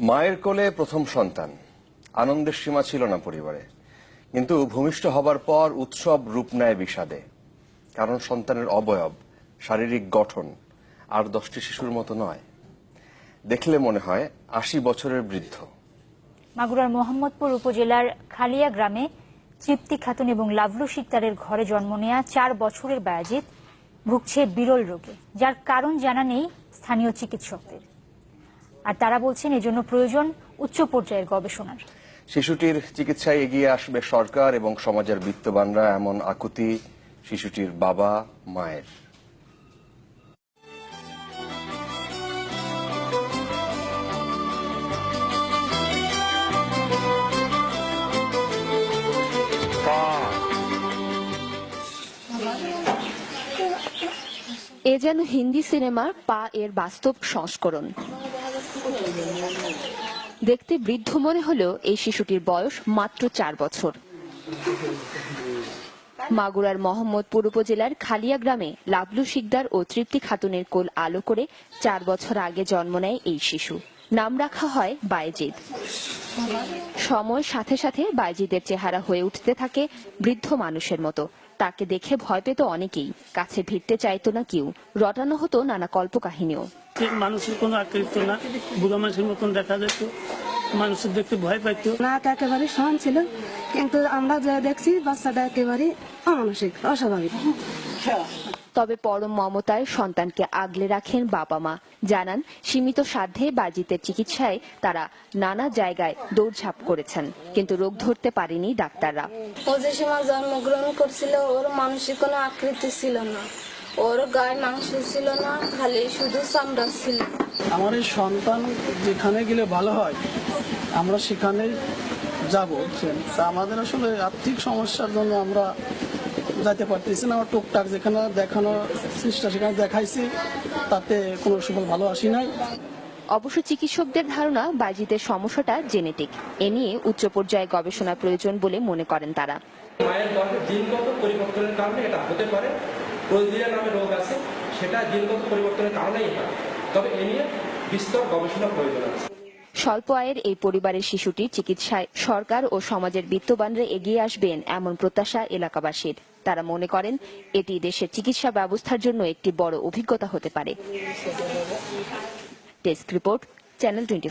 মায়ের কোলে প্রথম সন্তান। আনন্দের সীমা ছিল না পরিবারে। কিন্তু ভূমিষ্ঠ হবার পর উৎসব রূপ নেয় বিষাদে। কারণ সন্তানের অবয়ব, শারীরিক গঠন আর দশটি শিশুর মতো নয়। দেখলে মনে হয় আশি বছরের বৃদ্ধ। মাগুরার মোহাম্মদপুর উপজেলার খালিয়া গ্রামে তৃপ্তি খাতুন এবং লাভলু শিকদারের ঘরে জন্ম নেয়া চার বছরের বায়াজিৎ ভুগছে বিরল রোগে, যার কারণ জানা নেই স্থানীয় চিকিৎসকদের। আর তারা বলছেন এজন্য প্রয়োজন উচ্চ পর্যায়ের গবেষণার। শিশুটির চিকিৎসায় এগিয়ে আসবে সরকার এবং সমাজের বিত্তবানরা এমন আকুতি শিশুটির বাবা মায়ের। এ যেন হিন্দি সিনেমার পা এর বাস্তব সংস্করণ। দেখতে বৃদ্ধ মনে হলেও এই শিশুটির বয়স মাত্র চার বছর। মাগুরার মোহাম্মদপুর উপজেলার খালিয়া গ্রামে লাভলু শিকদার ও তৃপ্তি খাতুনের কোল আলো করে চার বছর আগে জন্ম নেয় এই শিশু। নাম রাখা হয় বায়েজিদ সময়ের সাথে সাথে বাইজিদের চেহারা হয়ে উঠতে থাকে বৃদ্ধ মানুষের মতো। তাকে দেখে ভয় পেত অনেকেই। কাছে ভিড়তে চাইতো না কেউ। রটানো হতো নানা কল্প কাহিনীও মানুষের কোনো আকৃষ্ট না। বুড়ো মানুষের মতন দেখা যেত। মানুষের দেখতে ভয় পাইতো। নাক একেবারে সমান ছিল কিন্তু আমরা যা দেখছি বাচ্চাটা একেবারে অমানসিক অস্বাভাবিক। তবে পরম মমতায় সন্তানকে আগলে রাখেন বাবা মা। জানান সীমিত সাধ্যে বাজিতের চিকিৎসায় তারা নানা জায়গায় দৌড়ঝাঁপ করেছেন কিন্তু রোগ ধরতে পারেনি ডাক্তাররা। ও যে সময় জন্মগ্রহণ করছিল ওর মানসিক কোনো আকৃতি ছিল না। ওর গায়ে মাংস ছিল না খালি শুধু চামড়া ছিল। আমার এই সন্তান যেখানে গেলে ভালো হয় আমরা সেখানে যাব। তা আমাদের আসলে আর্থিক সমস্যার জন্য আমরা যাইতে পারতেছি না। আমার টুকটাক যেখানে দেখানো চেষ্টা সেখানে দেখাইছি তাতে কোনো সুফল ভালো আসি নাই। অবশ্য চিকিৎসকদের ধারণা বাজিতের সমস্যাটা জেনেটিক। এ নিয়ে উচ্চ পর্যায়ে গবেষণা প্রয়োজন বলে মনে করেন তারা। মায়ের গর্ভে জিনগত পরিবর্তনের কারণে এটা হতে পারে। প্রোজিয়া নামে রোগ আছে, সেটা জিনগত পরিবর্তনের কারণেই হয়। তবে এ নিয়ে বিস্তর গবেষণা প্রয়োজন আছে। স্বল্প আয়ের এই পরিবারের শিশুটির চিকিৎসায় সরকার ও সমাজের বিত্তবানরা এগিয়ে আসবেন এমন প্রত্যাশা এলাকাবাসীর। তারা মনে করেন, এটি দেশের চিকিৎসা ব্যবস্থার জন্য একটি বড় অভিজ্ঞতা হতে পারে। Desk report, channel twenty